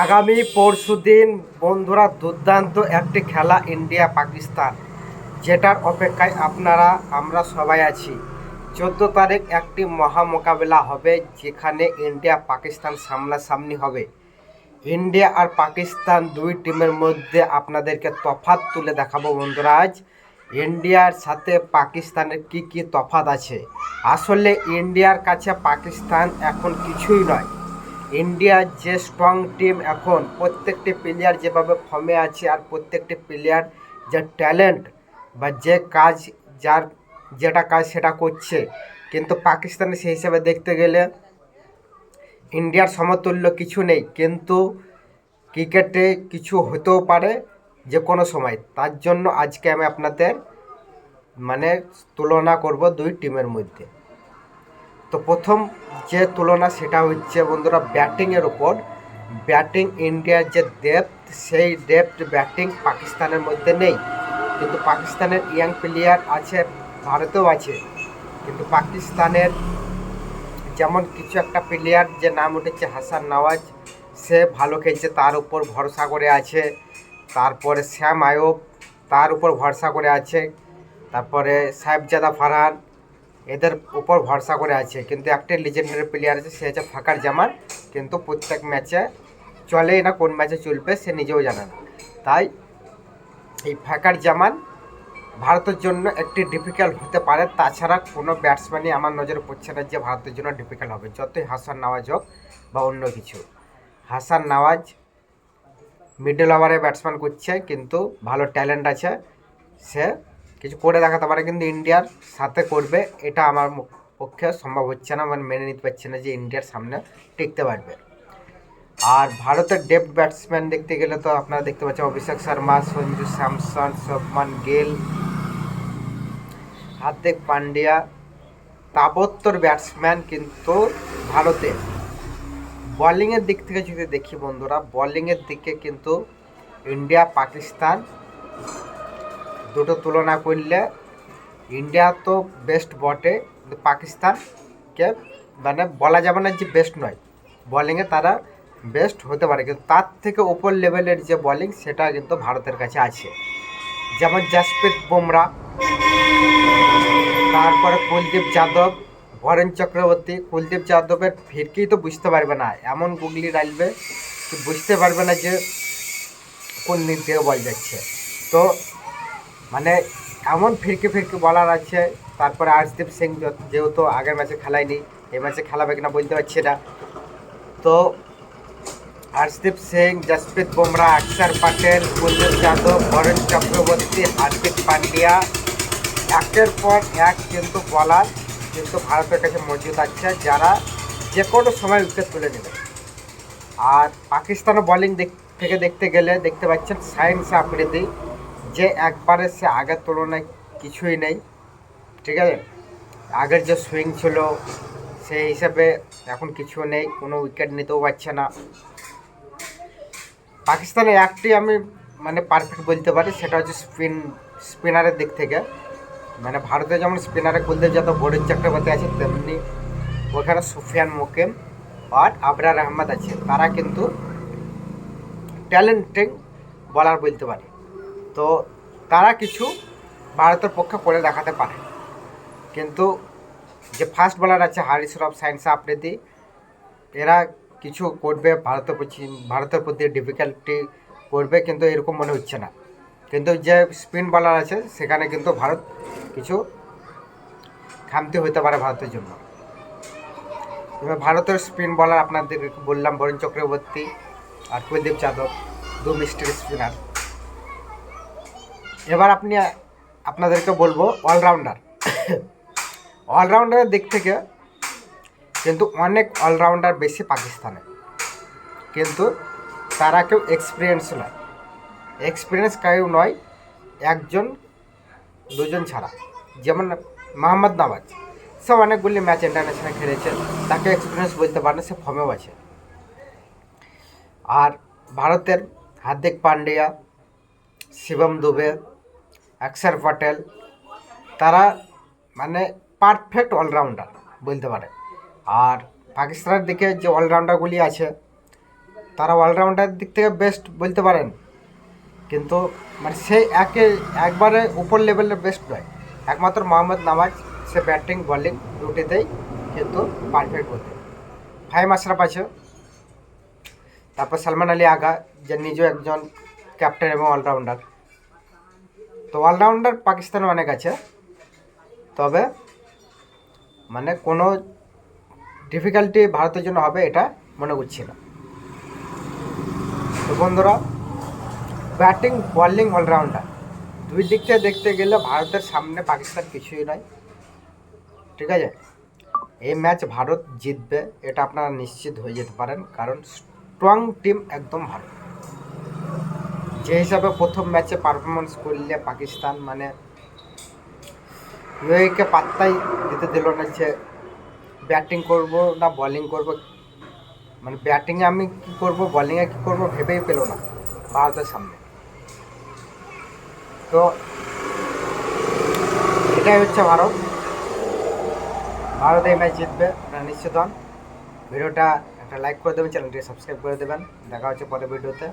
আগামী পরশুদিন বন্ধুরা, দুর্দান্ত একটি খেলা ইন্ডিয়া পাকিস্তান যেটার অপেক্ষায় আপনারা, আমরা সবাই আছি। চোদ্দ তারিখ একটি মহা মোকাবেলা হবে, যেখানে ইন্ডিয়া পাকিস্তান সামনাসামনি হবে। ইন্ডিয়া আর পাকিস্তান দুই টিমের মধ্যে আপনাদেরকে তফাৎ তুলে দেখাবো, বন্ধুরা, আজ। ইন্ডিয়ার সাথে পাকিস্তানের কি কি তফাৎ আছে? আসলে ইন্ডিয়ার কাছে পাকিস্তান এখন কিছুই নয়। ইন্ডিয়ার যে স্ট্রং টিম এখন, প্রত্যেকটি প্লেয়ার যেভাবে ফর্মে আছে আর প্রত্যেকটি প্লেয়ার যে ট্যালেন্ট বা যে কাজ, যার যেটা কাজ সেটা করছে। কিন্তু পাকিস্তানে সেই হিসাবে দেখতে গেলে ইন্ডিয়ার সমতুল্য কিছু নেই। কিন্তু ক্রিকেটে কিছু হতেও পারে যে কোনো সময়। তার জন্য আজকে আমি আপনাদের মানে তুলনা করব দুই টিমের মধ্যে। তো প্রথম যে তুলনা সেটা হচ্ছে বন্ধুরা ব্যাটিংয়ের ওপর ব্যাটিং ইন্ডিয়ার যে ডেপথ সেই ডেপথ ব্যাটিং পাকিস্তানের মধ্যে নেই। কিন্তু পাকিস্তানের ইয়াং প্লেয়ার আছে, ভারতেও আছে। কিন্তু পাকিস্তানের যেমন কিছু একটা প্লেয়ার যে নাম উঠেছে হাসান নওয়াজ, সে ভালো খেলছে, তার উপর ভরসা করে আছে। তারপরে শ্যাম আয়ব, তার উপর ভরসা করে আছে। তারপরে সাহেবজাদা ফারহান এদের উপর ভরসা করে আছে। কিন্তু একটা লিজেন্ডারি প্লেয়ার আছে, সে হচ্ছে ফাঁকার জামান কিন্তু প্রত্যেক ম্যাচে চলেই না, কোন ম্যাচে চলবে সে নিজেও জানে না। তাই এই ফাঁকার জামান ভারতের জন্য একটি ডিফিকাল্ট হতে পারে। তাছাড়া কোনো ব্যাটসম্যানই আমার নজরে পড়ছে না যে ভারতের জন্য ডিফিকাল্ট হবে। যতই হাসান নওয়াজ হোক বা অন্য কিছু। হাসান নওয়াজ মিডল ওভারে ব্যাটসম্যান করছে, কিন্তু ভালো ট্যালেন্ট আছে। সে কিছু করে দেখাতে পারে, কিন্তু ইন্ডিয়ার সাথে করবে, এটা আমার পক্ষে সম্ভব হচ্ছে না মানে মেনে নিতে পারছে না যে ইন্ডিয়ার সামনে টিকতে পারবে। আর ভারতের ডেপ্থ ব্যাটসম্যান দেখতে গেলে তো আপনারা দেখতে পাচ্ছেন অভিষেক শর্মা, সঞ্জু স্যামসন, শুভমান গিল, হার্দিক পান্ডিয়া, তাবত্তর ব্যাটসম্যান কিন্তু ভারতের বোলিংয়ের দিক থেকে যদি দেখি বন্ধুরা, বোলিংয়ের দিকে কিন্তু ইন্ডিয়া, পাকিস্তান দুটো তুলনা করলে ইন্ডিয়া তো বেস্ট বটে, কিন্তু পাকিস্তানকে মানে বলা যাবে না যে বেস্ট নয়। বোলিংয়ে তারা বেস্ট হতে পারে, কিন্তু তার থেকে ওপর লেভেলের যে বোলিং সেটা কিন্তু ভারতের কাছে আছে। যেমন জাসপ্রীত বুমরা তারপরে কুলদীপ যাদব বরেন চক্রবর্তী। কুলদীপ যাদবের ফিরকেই তো বুঝতে পারবে না, এমন গুগলি ডালবে বুঝতে পারবে না যে কোন দিক থেকে বল যাচ্ছে। তো মানে এমন ফিরকে ফিরকে বলার আছে, তারপরে আর্শদীপ সিং যেহেতু আগের ম্যাচে খেলায়নি, এই ম্যাচে খেলাবে কিনা বলতে পারছি না। তো হর্ষদীপ সিং, জসপ্রীত বুমরা, অক্ষর পটেল, কুলদীপ যাদব বরুণ চক্রবর্তী, হার্দিক পান্ডিয়া একের পর এক কিন্তু বলার কিন্তু ভারতের কাছে মজুদ আছে, যারা যে কোনো সময় উইকেট তুলে নেবে। আর পাকিস্তানের বোলিং দিক থেকে দেখতে গেলে দেখতে পাচ্ছেন সায়েন্স আফ্রিদি। যে একবারে সে আগের তুলনায় কিছুই নেই, ঠিক আছে? আগের যে সুইং ছিল, সেই হিসাবে এখন কিছু নেই, কোনো উইকেট নিতেও পারছে না। পাকিস্তানে একটি আমি মানে পারফেক্ট বলতে পারি, সেটা হচ্ছে স্পিন স্পিনারের দিক থেকে। মানে ভারতে যেমন স্পিনারে কুলদেব যাদব, বরুণ চক্রবর্তী আছে, তেমনি ওখানে সুফিয়ান মুকিম আর আবরার আহমদ আছে। তারা কিন্তু ট্যালেন্টিং বলার বলতে পারে। তো তারা কিছু ভারতের পক্ষে করে দেখাতে পারে। কিন্তু যে ফাস্ট বলার আছে হারিস রফ সাইন্স আফ্রিদি, এরা কিছু করবে, ভারতের প্রতি ভারতের প্রতি ডিফিকাল্টি করবে কিন্তু এরকম মনে হচ্ছে না। কিন্তু যে স্পিন বলার আছে, সেখানে কিন্তু ভারত কিছু খামতি হতে পারে ভারতের জন্য। এবার ভারতের স্পিন বলার আপনাদের বললাম, বরুণ চক্রবর্তী আর কুলদীপ যাদব, দু মিস্ট্রি স্পিনার এবার আপনি, আপনাদেরকে বলব অলরাউন্ডার অলরাউন্ডারের দিক থেকে কিন্তু অনেক অলরাউন্ডার বেশি পাকিস্তানে। কিন্তু তারা কেউ এক্সপিরিয়েন্স নয়। এক্সপিরিয়েন্স কেউ নয়, একজন, দুজন ছাড়া। যেমন মোহাম্মদ নওয়াজ, সে অনেকগুলি ম্যাচ ইন্টারন্যাশনাল খেলেছে, তাকে এক্সপিরিয়েন্স বলতে পারে সে ফর্মেও আছে। আর ভারতের হার্দিক পান্ডিয়া, শিবম দুবে অক্ষর পটেল, তারা মানে পারফেক্ট অলরাউন্ডার বলতে পারে। আর পাকিস্তানের দিকে যে অলরাউন্ডারগুলি আছে, তারা অলরাউন্ডারের দিক থেকে বেস্ট বলতে পারেন। কিন্তু মানে সেই একে একবারে উপর লেভেলের বেস্ট নয়। একমাত্র মোহাম্মদ নামাজ, সে ব্যাটিং বলিং দুটিতেই কিন্তু পারফেক্ট হতে ফাইম আশরাফ আছে, তারপর সালমান আলী আগা, যে নিজেও একজন ক্যাপ্টেন এবং অলরাউন্ডার তো অলরাউন্ডার পাকিস্তানে অনেক আছে। তবে মানে কোনো ডিফিকাল্টি ভারতের জন্য হবে এটা মনে করছি না। তো বন্ধুরা ব্যাটিং বলিং অলরাউন্ডার দুই দিক থেকে দেখতে গেলে ভারতের সামনে পাকিস্তান কিছুই নয়। ঠিক আছে? এই ম্যাচ ভারত জিতবে, এটা আপনারা নিশ্চিত হয়ে যেতে পারেন, কারণ স্ট্রং টিম একদম ভালো। যে হিসাবে প্রথম ম্যাচে পারফরমেন্স করলে পাকিস্তান মানে ইউএকে পাত্তাই দিতে দিল না যে ব্যাটিং করব না বলিং করব। মানে ব্যাটিংয়ে আমি কী করব বলিংয়ে কী করব ভেবেই পেল না ভারতের সামনে। তো এটাই হচ্ছে ভারত। ভারত এই ম্যাচ জিতবে, আপনারা নিশ্চিত হন। ভিডিওটা একটা লাইক করে দেবেন চ্যানেলটি সাবস্ক্রাইব করে দেবেন। দেখা হচ্ছে পরের ভিডিওতে।